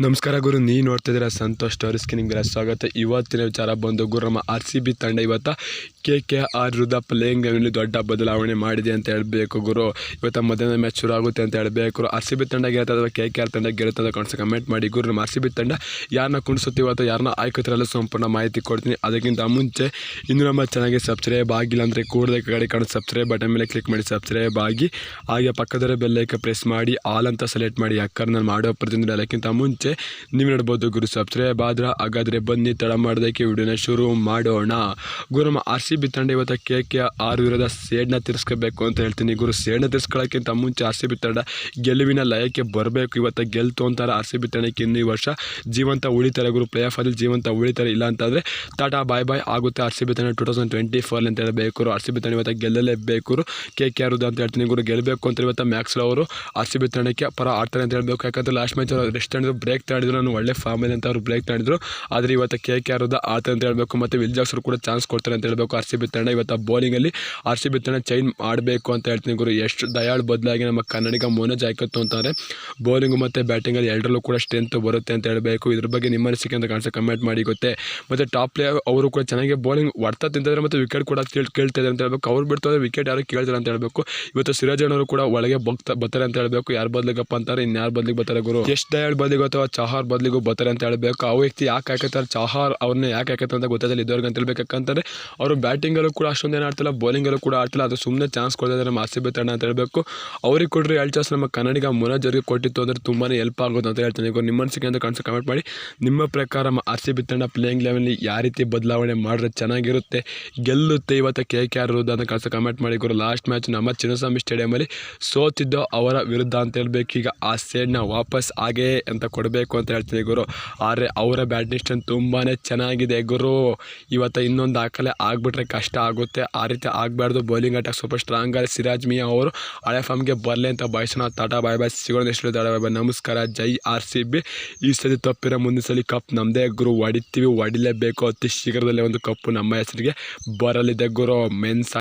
ನಮಸ್ಕಾರ ಗುರು ನೀ ನೋಡ್ತಿದ್ದೀರಾ ಸಂತೋಷ್ ಸ್ಟೋರೀಸ್ಗೆ ನಿಮಗೆಲ್ಲ ಸ್ವಾಗತ. ಇವತ್ತಿನ ವಿಚಾರ ಬಂದು ಗುರು, ನಮ್ಮ ಆರ್ ಸಿ ಬಿ ತಂಡ ಇವತ್ತು ಕೆ ಕೆ ಆರ್ ವಿರುದ್ಧ ಪ್ಲೇಯಿಂಗ್ ಲೆವೆನಲ್ಲಿ ದೊಡ್ಡ ಬದಲಾವಣೆ ಮಾಡಿದೆ ಅಂತ ಹೇಳಬೇಕು ಗುರು. ಇವತ್ತು ಮಧ್ಯಾಹ್ನ ಮ್ಯಾಚ್ ಶುರು ಆಗುತ್ತೆ ಅಂತ ಹೇಳಬೇಕು ಆರ್ ಸಿ ಬಿ ತಂಡ ಗೆಲ್ತಾ ಅಥವಾ ಕೆ ಕೆ ಆರ್ ತಂಡ ಗೆಲ್ತಾ ಅಂತ ಕಾಣಿಸ್. ಕಮೆಂಟ್ ಮಾಡಿ ಗುರು, ನಮ್ಮ ಆರ್ ಸಿ ಬಿ ತಂಡ ಯಾರನ್ನ ಕುಣಿಸುತ್ತೀವೋ ಅಥವಾ ಯಾರನ್ನ ಆಯ್ಕೋತಿರಲ್ಲ ಸಂಪೂರ್ಣ ಮಾಹಿತಿ ಕೊಡ್ತೀನಿ. ಅದಕ್ಕಿಂತ ಮುಂಚೆ ಇನ್ನು ನಮ್ಮ ಚೆನ್ನಾಗಿ ಸಬ್ಸ್ಕ್ರೈಬ್ ಆಗಿಲ್ಲ ಅಂದರೆ ಕೂಡಲೇ ಕಡೆ ಕಾಣೋ ಸಬ್ಸ್ಕ್ರೈಬ್ ಬಟನ್ ಮೇಲೆ ಕ್ಲಿಕ್ ಮಾಡಿ ಸಬ್ಸ್ಕ್ರೈಬ್ ಆಗಿ. ಹಾಗೆ ಪಕ್ಕದರ ಬೆಲ್ಲೈಕ ಪ್ರೆಸ್ ಮಾಡಿ ಆಲ್ ಅಂತ ಸೆಲೆಕ್ಟ್ ಮಾಡಿ, ಯಾಕಂದ್ರೆ ನಾನು ಮಾಡೋ ಪ್ರತಿನಿಧಿ ಅದಕ್ಕಿಂತ ಮುಂಚೆ ನೀವು ನೋಡ್ಬೋದು ಗುರು. ಸಬ್ಸ್ಕ್ರೈಬ್ ಆದ್ರೆ ಹಾಗಾದರೆ ಬನ್ನಿ, ತಡ ಮಾಡೋದಕ್ಕೆ ವಿಡಿಯೋನ ಶುರು ಮಾಡೋಣ. ಗುರು, ನಮ್ಮ ಆರ್ ಬಿ ತಂಡ ಇವತ್ತು ಕೆ ಕೆ ಆರ್ ವಿರೋಧ ಸೇಡ್ನ ತಿರ್ಸ್ಕೋಬೇಕು ಅಂತ ಹೇಳ್ತೀನಿ. ಗುರು, ಸೇಡ್ನ ತಿರ್ಸ್ಕೊಳ್ಳೋಕ್ಕಿಂತ ಮುಂಚೆ ಆರ್ ಸಿ ಬಿ ತಂಡ ಗೆಲುವಿನ ಲಯಕ್ಕೆ ಬರಬೇಕು. ಇವತ್ತು ಗೆಲ್ತು ಅಂತಾರೆ ಆರ್ ಸಿ ಬಿ ತಂಡಕ್ಕೆ ಇನ್ನೂ ಈ ವರ್ಷ. ಜೀವಂತ ಉಳಿತಾರೆ ಗುರು ಪ್ಲೇ ಆಫಲ್ಲಿ ಜೀವಂತ ಉಳಿತಾರೆ. ಇಲ್ಲ ಅಂತಂದರೆ ಟಾಟಾ ಬಾಯ್ ಬಾಯ್ ಆಗುತ್ತೆ ಆರ್ ಸಿ ಬಿ ತಂಡ ಟೂ ತೌಸಂಡ್ ಟ್ವೆಂಟಿ ಫೋರ್ ಅಂತ ಹೇಳಬೇಕು ಆರ್ ಸಿ ಬಿ ತಂಡ ಇವತ್ತು ಗೆಲ್ಲಲೇಬೇಕು ಕೆ ಕೆ ಆರ್ ಅಂತ ಹೇಳ್ತೀನಿ ಗುರು. ಗೆಲ್ಲಬೇಕು ಅಂತ ಇವತ್ತು ಮ್ಯಾಕ್ಸ್ ಅವರು ಆರ್ ಸಿ ಬಿ ತಂಡಕ್ಕೆ ಪರ ಆಡ್ತಾರೆ ಅಂತ ಹೇಳಬೇಕು. ಯಾಕಂದರೆ ಲಾಸ್ಟ್ ಮ್ಯಾಚ್ ಅವರು ರೆಸ್ಟ್ ತಗೊಂಡಿದ್ರು ಬ್ರೇಕ್ ತಗೊಂಡಿದ್ರು ನಾನು ಒಳ್ಳೆ ಫಾರ್ಮಲ್ಲಿ ಅಂತ ಅವರು ಬ್ರೇಕ್ ತಗೊಂಡಿದ್ರು ಆದರೆ ಇವತ್ತು ಕೆ ಕೆ ಆರ್ ಆಡ್ತಾರೆ ಅಂತ ಹೇಳಬೇಕು. ಮತ್ತು ವಿಲ್ ಜಾಕ್ಸರು ಕೂಡ ಚಾನ್ಸ್ ಕೊಡ್ತಾರೆ ಅಂತ ಹೇಳಬೇಕು. ಆರ್ ಸಿ ಬಿ ತಂಡ ಇವತ್ತು ಬೌಲಿಂಗಲ್ಲಿ ಆರ್ ಸಿ ಬಿ ತಂಡ ಚೈನ್ ಆಡಬೇಕು ಅಂತ ಹೇಳ್ತೀನಿ ಗುರು. ಎಷ್ಟು ದಯಾಳು ಬದಲಾಗಿ ನಮ್ಮ ಕನ್ನಡಿಗ ಮೋನಜ್ ಆಯ್ಕತ್ತು ಅಂತಾರೆ. ಬೌಲಿಂಗು ಮತ್ತು ಬ್ಯಾಟಿಂಗಲ್ಲಿ ಎರಡರಲ್ಲೂ ಕೂಡ ಸ್ಟ್ರೆಂತ್ ಬರುತ್ತೆ ಅಂತ ಹೇಳಬೇಕು. ಇದ್ರ ಬಗ್ಗೆ ನಿಮ್ಮ ಅನಿಸಿಕೆ ಅಂತ ಕಾಣಿಸ್ತಾ ಕಮೆಂಟ್ ಮಾಡಿ ಗೊತ್ತೆ. ಮತ್ತು ಟಾಪ್ ಪ್ಲೇಯರ್ ಅವರು ಕೂಡ ಚೆನ್ನಾಗಿ ಬೌಲಿಂಗ್ ಹೊಡ್ತಾ ತಿಂತಿದ್ದಾರೆ ಮತ್ತು ವಿಕೆಟ್ ಕೂಡ ಕೇಳಿ, ಕೇಳ್ತಾ ಇದ್ದಾರೆ ಅಂತ ಹೇಳಬೇಕು. ಅವ್ರು ಬಿಡ್ತಾರೆ ವಿಕೆಟ್ ಯಾರು ಕೇಳ್ತಾರೆ ಅಂತ ಹೇಳಬೇಕು. ಇವತ್ತು ಸಿರಾಜ್ ಅವರು ಕೂಡ ಒಳಗೆ ಬಗ್ತಾ ಬರ್ತಾರೆ ಅಂತ ಹೇಳಬೇಕು. ಯಾರು ಬದಲಿಗಪ್ಪ ಅಂತಾರೆ ಇನ್ಯಾರು ಬದಲಿಗೆ ಬರ್ತಾರೆ ಗುರು? ಎಷ್ಟು ದಯಾಳ್ ಬದಲಿಗೆ ಅಥವಾ ಚಹಾರ್ ಬದಲಿಗೂ ಬರ್ತಾರೆ ಅಂತ ಹೇಳಬೇಕು. ಆ ವ್ಯಕ್ತಿ ಯಾಕೆ ಹಾಕತ್ತಾರೆ ಚಹಾರ್ ಅವ್ರನ್ನ ಯಾಕೆ ಹಾಕತ್ತಾರೆ ಅಂತ ಗೊತ್ತಾಗಲ್ಲ ಇದ್ದವ್ರಿಗೆ ಅಂತ ಹೇಳ್ಬೇಕು ಅವರು ಬ್ಯಾಟಿಂಗಲ್ಲೂ ಕೂಡ ಅಷ್ಟೊಂದು ಏನು ಆಡ್ತಿಲ್ಲ, ಬೌಲಿಂಗಲ್ಲೂ ಕೂಡ ಆಡ್ತಿಲ್ಲ. ಅದು ಸುಮ್ಮನೆ ಚಾನ್ಸ್ ಕೊಡ್ತಿದ್ದಾರೆ ನಮ್ಮ ಆರ್ ಸಿ ತಂಡ ಅಂತ ಹೇಳಬೇಕು. ಅವ್ರಿಗೆ ಕೊಟ್ಟರೆ ಎರಡು ಚಾನ್ಸ್ ನಮ್ಮ ಕನ್ನಡಿಗ ಮುನಜ್ ಅವ್ರಿಗೆ ಕೊಟ್ಟಿತ್ತು ಅಂದರೆ ತುಂಬಾ ಹೆಲ್ಪ್ ಆಗೋದು ಅಂತ ಹೇಳ್ತೀನಿ. ಈಗ ನಿಮ್ಮ ಅನಿಸಿಕೆ ಅಂತ ಕಾಣಿಸಿ ಕಮೆಂಟ್ ಮಾಡಿ. ನಿಮ್ಮ ಪ್ರಕಾರ ನಮ್ಮ ಆರ್ ಸಿ ತಂಡ ಪ್ಲೇಯಿಂಗ್ ಲೆವೆಲ್ಲಿ ಯಾವ ರೀತಿ ಬದಲಾವಣೆ ಮಾಡಿದ್ರೆ ಚೆನ್ನಾಗಿರುತ್ತೆ? ಗೆಲ್ಲುತ್ತೆ ಇವತ್ತು ಕೆ ಕೆ ಆರ್ ವಿರುದ್ಧ ಅಂತ ಕಾಣಿಸಿ ಕಮೆಂಟ್ ಮಾಡಿ. ಗುರು ಲಾಸ್ಟ್ ಮ್ಯಾಚ್ ನಮ್ಮ ಚಿನ್ನಸ್ವಾಮಿ ಸ್ಟೇಡಿಯಮಲ್ಲಿ ಸೋತಿದ್ದೋ ಅವರ ವಿರುದ್ಧ ಅಂತ ಹೇಳಬೇಕು. ಈಗ ಆ ಸೇಡ್ನ ವಾಪಸ್ ಆಗೇ ಅಂತ ಕೊಡಬೇಕು ಅಂತ ಹೇಳ್ತೀನಿ ಗುರು. ಆದರೆ ಅವರ ಬ್ಯಾಡ್ಮಿಂಟನ್ ತುಂಬಾ ಚೆನ್ನಾಗಿದೆ ಗುರು. ಇವತ್ತು ಇನ್ನೊಂದು ದಾಖಲೆ ಆಗಿಬಿಟ್ರೆ ಕಷ್ಟ ಆಗುತ್ತೆ. ಆ ರೀತಿ ಆಗಬಾರ್ದು. ಬೌಲಿಂಗ್ ಅಟ್ಯಾಕ್ ಸ್ವಲ್ಪ ಸ್ಟ್ರಾಂಗ್ ಆಗಿ ಸಿರಾಜ್ ಮಿಯಾ ಅವರು ಹಳೆ ಫಾರ್ಮ್ಗೆ ಬರಲಿ ಅಂತ ಬಯಸೋಣ. ಟಾಟಾ, ಬಾಯ್ ಬಾಯ್, ಸಿಗೋಣ. ಎಷ್ಟು ಬಾಯ್ ಬಾಯ್ ನಮಸ್ಕಾರ. ಜೈ ಆರ್ ಸಿ ಬಿ. ಈ ಸತಿ ತಪ್ಪಿರೋ ಮುಂದಿನ ಸಲ ಕಪ್ ನಮ್ಮದೇ ಗುರು, ಹೊಡಿತೀವಿ. ಹೊಡಿಲೇಬೇಕು. ಅತಿ ಶೀಘ್ರದಲ್ಲೇ ಒಂದು ಕಪ್ಪು ನಮ್ಮ ಹೆಸರಿಗೆ ಬರಲಿದೆ ಗುರು. ಮೆನ್ಸ್